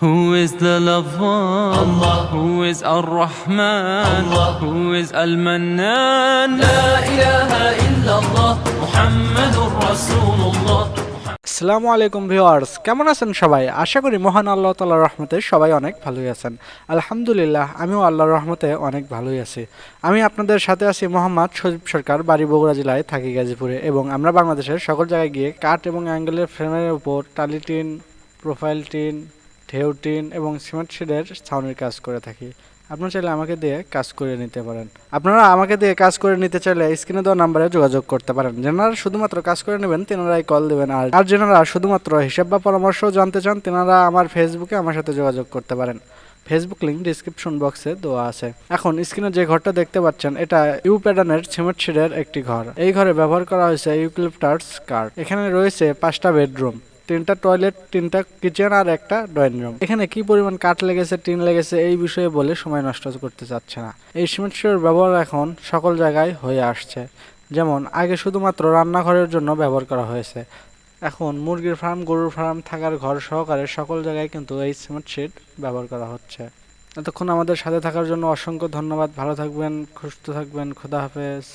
Who is the loved one? Allah. Who is Ar-Rahman? Allah. Who is Al-Mannan? La ilaha illallah Muhammadur Rasulullah আসসালামু আলাইকুম viewers কেমন আছেন সবাই আশা করি মহান আল্লাহ তাল্লাহ রহমতে সবাই অনেক ভালোই আছেন আলহামদুলিল্লাহ আমিও আল্লাহর রহমতে অনেক ভালোই আছি আমি আপনাদের সাথে আছি মোহাম্মদ সজীব সরকার বাড়ি বগুড়া জেলায় থাকি গাজীপুরে এবং আমরা বাংলাদেশের সকল জায়গায় গিয়ে কাঠ এবং অ্যাঙ্গেলের ফ্রেমের উপর টালি টিন প্রোফাইল টিন ঢেউ টিন এবং সিমেন্ট শিডের ছাউনির কাজ করে থাকি। আপনারা চাইলে আমাকে দিয়ে কাজ করে নিতে পারেন। আপনারা আমাকে দিয়ে কাজ করে নিতে চাইলে স্ক্রিনে দেওয়া নাম্বারে যোগাযোগ করতে পারেন। যেনারা শুধুমাত্র কাজ করে নেবেন, তেনারাই কল দেবেন। আর আর যেনারা শুধুমাত্র হিসাব বা পরামর্শ জানতে চান, তেনারা আমার ফেসবুকে আমার সাথে যোগাযোগ করতে পারেন। ফেসবুক লিঙ্ক ডিসক্রিপশন বক্সে দেওয়া আছে। এখন স্ক্রিনে যে ঘরটা দেখতে পাচ্ছেন, এটা ইউ প্যাটার্নের সিমেন্ট শিডের একটি ঘর। এই ঘরে ব্যবহার করা হয়েছে ইউক্লিপটার্স কার্ড এখানে রয়েছে পাঁচটা বেডরুম তিনটা টয়লেট তিনটা কিচেন আর একটা ড্রয়িং রুম এখানে কি পরিমাণ কাঠ লেগেছে টিন লেগেছে, এই বিষয়ে বলে সময় নষ্ট করতে চাচ্ছে না। এই সিমেন্ট শিটের ব্যবহার এখন সকল জায়গায় হয়ে আসছে। যেমন, আগে শুধুমাত্র রান্নাঘরের জন্য ব্যবহার করা হয়েছে। এখন মুরগির ফার্ম গরুর ফার্ম থাকার ঘর সহকারে সকল জায়গায় কিন্তু এই সিমেন্ট শিট ব্যবহার করা হচ্ছে। এতক্ষণ আমাদের সাথে থাকার জন্য অসংখ্য ধন্যবাদ। ভালো থাকবেন, সুস্থ থাকবেন, খোদা হাফেজ।